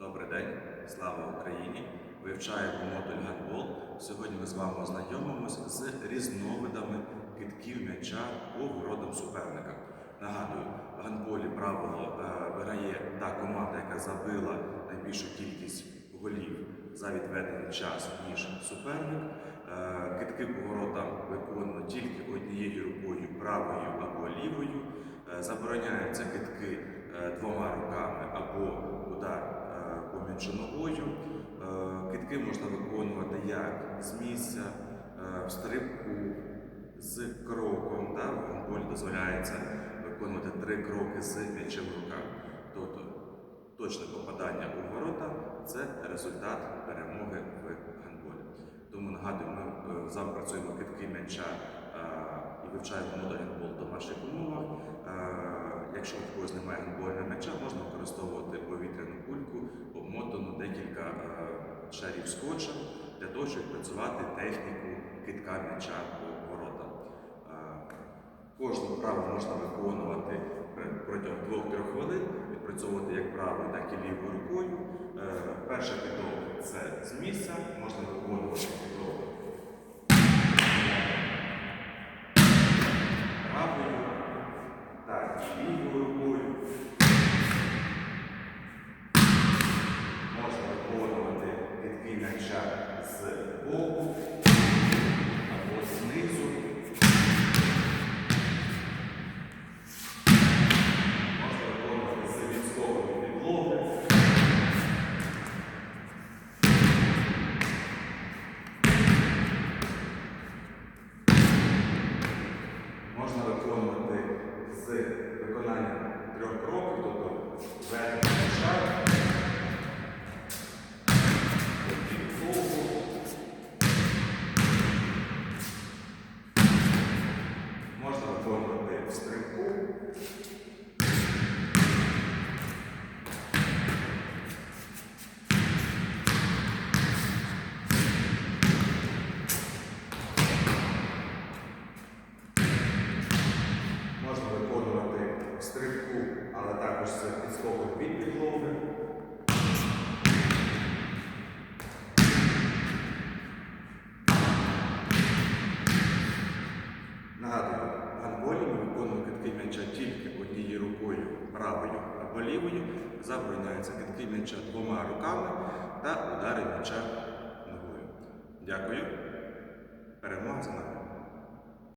Добрий день, слава Україні! Вивчаємо модуль гандбол. Сьогодні ми з вами ознайомимося з різновидами китків м'яча по воротам суперника. Нагадую, в гандболі правило е, виграє та команда, яка забила найбільшу кількість голів за відведений час, ніж суперник. Е, Китки по воротам виконано тільки однією рукою правою або лівою. Е, Забороняються китки е, двома руками або удар е, поміж ногою. Е, Китки можна виконувати як з місця, е, в стрибку, з кроком. Да? В гандболі дозволяється виконувати три кроки з м'ячем в руках. Тобто точне попадання у ворота це результат перемоги в гандболі. Тому нагадую, ми е, з працюємо китки м'яча е, і вивчаємо модуль гандбол в домашніх умовах. Якщо в когось немає гандбольного м'яча, можна використовувати повітряну кульку, обмотану декілька е, шарів скотча для того, щоб працювати техніку китка м'яча по воротам. Е, Кожну вправу можна виконувати е, протягом 2-3 хвилин, відпрацьовувати як правою, так і лівою рукою. Е, Перша підлога це з місця, можна виконувати підлогу правою, так, і Можна виконувати м'яча з боку або знизу. Можна виконувати з відскоком підлоги. Можна виконувати з виконанням трьох кроків, тобто верхній шаг, потім довгу. Можна виконувати в стрибку. Можна виконувати в стрибку, але також з підскоком від підлоги. Нагадую, в гандболі ми виконуємо китки м'яча тільки однією рукою правою або лівою. Забороняються китки м'яча двома руками та удари м'яча ногою. Дякую.